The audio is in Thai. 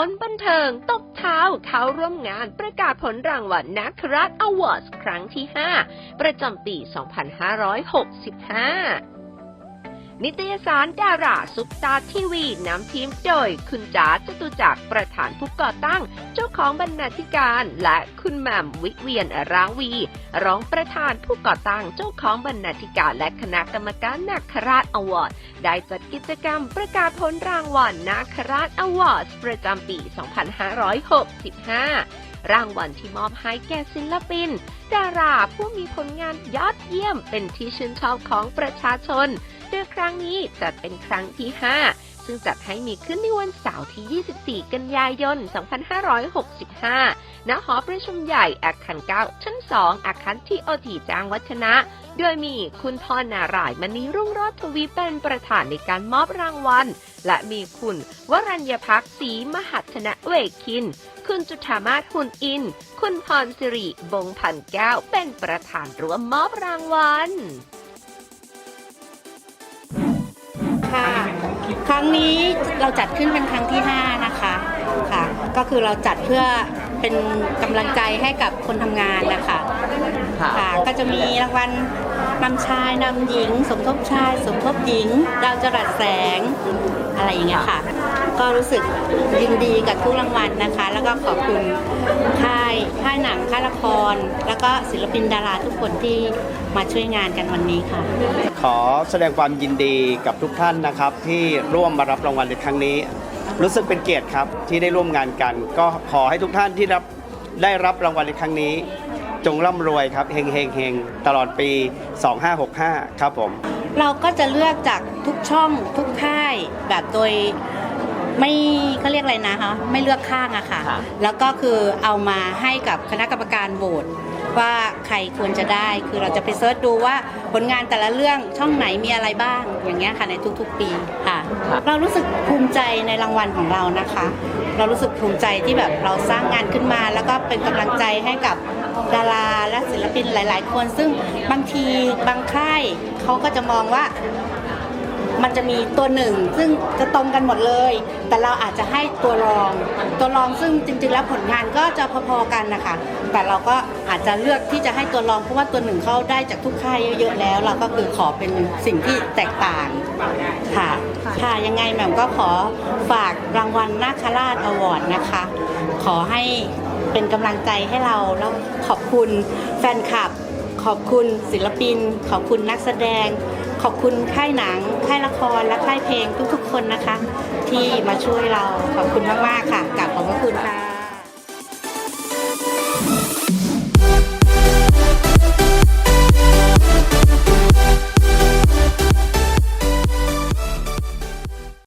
คนบันเทิง ตบเท้าเข้าร่วมงานประกาศผลรางวัลนักรัฐอวอร์ดครั้งที่ 5 ประจำปี 2565 นิตยสารดาราซุปตาทีวีนำทีมโดย คุณจ๋าจตุจักรประธานผู้ก่อตั้ง เจ้าของบรรณาธิการ และคุณแหม่มวิเวียนราวี รองประธานผู้ก่อตั้งเจ้าของบรรณาธิการและคณะกรรมการนักคราชอวอร์ดได้จัดกิจกรรมประกาศผลรางวัลนาคราชอวอร์ดประจำปี 2565รางวัลที่มอบให้แก่ศิลปิน ดาราผู้มีผลงานยอดเยี่ยมเป็นที่ชื่นชอบของประชาชน โดยครั้งนี้จัดเป็นครั้งที่ 5 ซึ่งจัดให้มีขึ้นในวันเสาร์ที่ 24 กันยายน 2565 ณ หอประชุมใหญ่อาคาร 9 ชั้น 2 อาคารที่โอทีจางวัฒนะ โดยมีคุณพรนารายณ์มณีรุ่งโรจน์ทวีเป็นประธานในการมอบรางวัล และมีคุณวรัญญพักศรีมหัฒนเวคิน คุณจุธามาศหุ่นอิน คุณพรสิริบงพันแก้ว เป็นประธานร่วมมอบรางวัล ครั้งนี้เราจัดขึ้นเป็นครั้งที่ 5 นะคะค่ะ ก็คือเราจัดเพื่อเป็นกำลังใจให้กับคนทำงานนะคะค่ะค่ะก็จะมีรางวัล นำชายนำหญิง สมทบชาย สมทบหญิง ดาวจรัสแสง อะไรอย่างเงี้ยค่ะ ก็รู้สึกยินดีกับทุกรางวัลนะคะ แล้วก็ขอบคุณค่ายค่ายหนังค่ายละคร แล้วก็ศิลปินดาราทุกคนที่มาช่วยงานกันวันนี้ค่ะ ขอแสดงความยินดีกับทุกท่านนะครับ ที่ร่วมมารับรางวัลในครั้งนี้ รู้สึกเป็นเกียรติครับที่ได้ร่วมงานกัน ก็ขอให้ทุกท่านที่รับได้รับรางวัลในครั้งนี้ จงร่ำรวยครับเฮงเฮงเฮงตลอดปี 2565 ครับผม เราก็จะเลือกจากทุกช่องทุกค่ายแบบโดยไม่เขาเรียกอะไรนะคะ ไม่เลือกข้างอะค่ะครับแล้วก็คือเอามาให้กับคณะกรรมการโหวต ว่าใครควรจะได้ คือเราจะไปเซิร์ชดูว่าผลงานแต่ละเรื่องช่องไหนมีอะไรบ้างอย่างเงี้ยค่ะในทุกๆปีค่ะ เรารู้สึกภูมิใจในรางวัลของเรานะคะ เรารู้สึกภูมิใจที่แบบเราสร้างงานขึ้นมา แล้วก็เป็นกำลังใจให้กับดาราและศิลปินหลาย ๆ คน ซึ่งบางทีบางค่ายเขาก็จะมองว่า มันจะมีตัวหนึ่งซึ่งจะตรงกันหมดเลย แต่เราอาจจะให้ตัวรอง ตัวรองซึ่งจริง ๆ แล้วผลงานก็จะพอๆกันนะคะ แต่เราก็อาจจะเลือกที่จะให้ตัวรองเพราะว่าตัวหนึ่งเขาได้จากทุกค่ายเยอะๆแล้ว เราก็คือขอเป็นสิ่งที่แตกต่างค่ะค่ะยังไงแหม่มก็ขอฝากรางวัลนาคราชอวอร์ดนะคะ ขอให้เป็นกำลังใจให้เราแล้วขอบคุณแฟนคลับ ขอบคุณศิลปิน ขอบคุณนักแสดง ขอบคุณค่ายหนัง ค่ายละครและค่ายเพลงทุกๆ คนนะคะ ที่มาช่วยเราขอบคุณมากๆค่ะกลับขอบพระคุณค่ะ